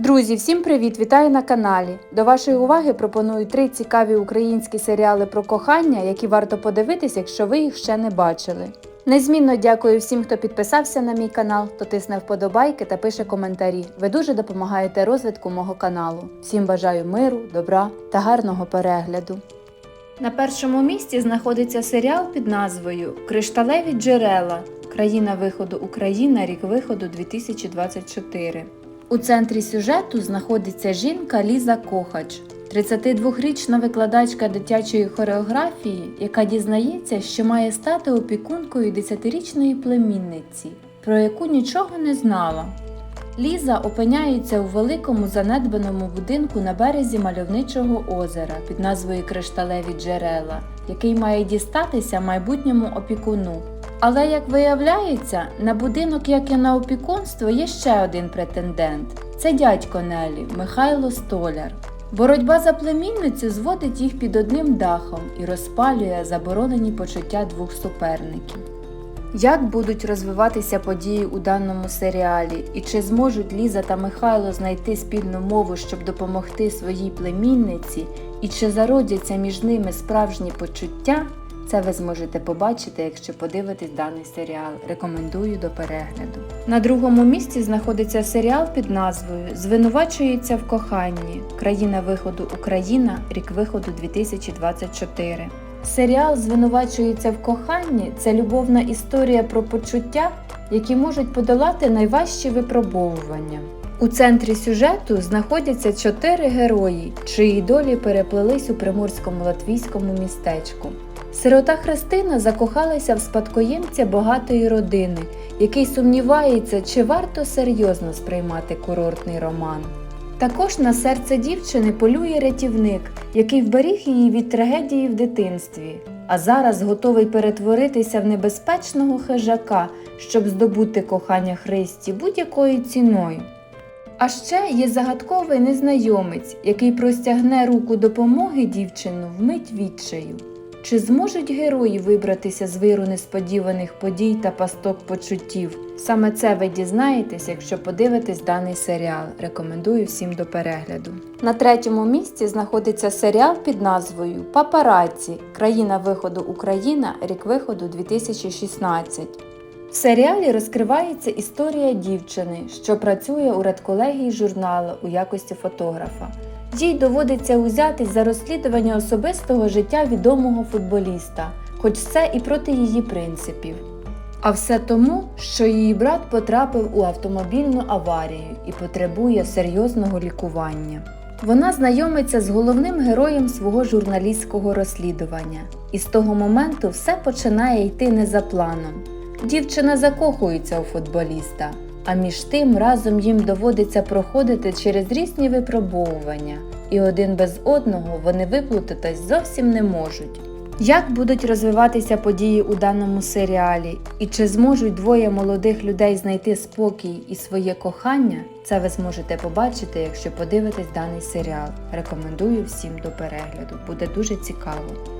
Друзі, всім привіт! Вітаю на каналі. До вашої уваги пропоную три цікаві українські серіали про кохання, які варто подивитись, якщо ви їх ще не бачили. Незмінно дякую всім, хто підписався на мій канал, хто тисне вподобайки та пише коментарі. Ви дуже допомагаєте розвитку мого каналу. Всім бажаю миру, добра та гарного перегляду. На першому місці знаходиться серіал під назвою Кришталеві джерела. Країна виходу Україна, рік виходу 2024. У центрі сюжету знаходиться жінка Ліза Кохач, 32-річна викладачка дитячої хореографії, яка дізнається, що має стати опікункою 10-річної племінниці, про яку нічого не знала. Ліза опиняється у великому занедбаному будинку на березі мальовничого озера під назвою Кришталеві джерела, який має дістатися майбутньому опікуну. Але як виявляється, на будинок, як і на опікунство, є ще один претендент це дядько Нелі Михайло Столяр. Боротьба за племінницю зводить їх під одним дахом і розпалює заборонені почуття двох суперників. Як будуть розвиватися події у даному серіалі, і чи зможуть Ліза та Михайло знайти спільну мову, щоб допомогти своїй племінниці, і чи зародяться між ними справжні почуття? Це ви зможете побачити, якщо подивитесь даний серіал. Рекомендую до перегляду. На другому місці знаходиться серіал під назвою Звинувачується в коханні. Країна виходу Україна, рік виходу 2024. Серіал Звинувачується в коханні це любовна історія про почуття, які можуть подолати найважчі випробовування. У центрі сюжету знаходяться чотири герої, чиї долі переплелись у приморському латвійському містечку. Сирота Христина закохалася в спадкоємця багатої родини, який сумнівається, чи варто серйозно сприймати курортний роман. Також на серце дівчини полює рятівник, який вберіг її від трагедії в дитинстві, а зараз готовий перетворитися в небезпечного хижака, щоб здобути кохання Христі будь-якою ціною. А ще є загадковий незнайомець, який простягне руку допомоги дівчину вмить відчаю. Чи зможуть герої вибратися з виру несподіваних подій та пасток почуттів? Саме це ви дізнаєтесь, якщо подивитесь даний серіал. Рекомендую всім до перегляду. На третьому місці знаходиться серіал під назвою Папараці. Країна виходу Україна, рік виходу 2016. В серіалі розкривається історія дівчини, що працює у редколегії журналу у якості фотографа. Їй доводиться узятись за розслідування особистого життя відомого футболіста, хоч це і проти її принципів. А все тому, що її брат потрапив у автомобільну аварію і потребує серйозного лікування. Вона знайомиться з головним героєм свого журналістського розслідування, і з того моменту все починає йти не за планом. Дівчина закохується у футболіста, а між тим разом їм доводиться проходити через різні випробовування, і один без одного вони виплутатись зовсім не можуть. Як будуть розвиватися події у даному серіалі, і чи зможуть двоє молодих людей знайти спокій і своє кохання, це ви зможете побачити, якщо подивитесь даний серіал. Рекомендую всім до перегляду, буде дуже цікаво.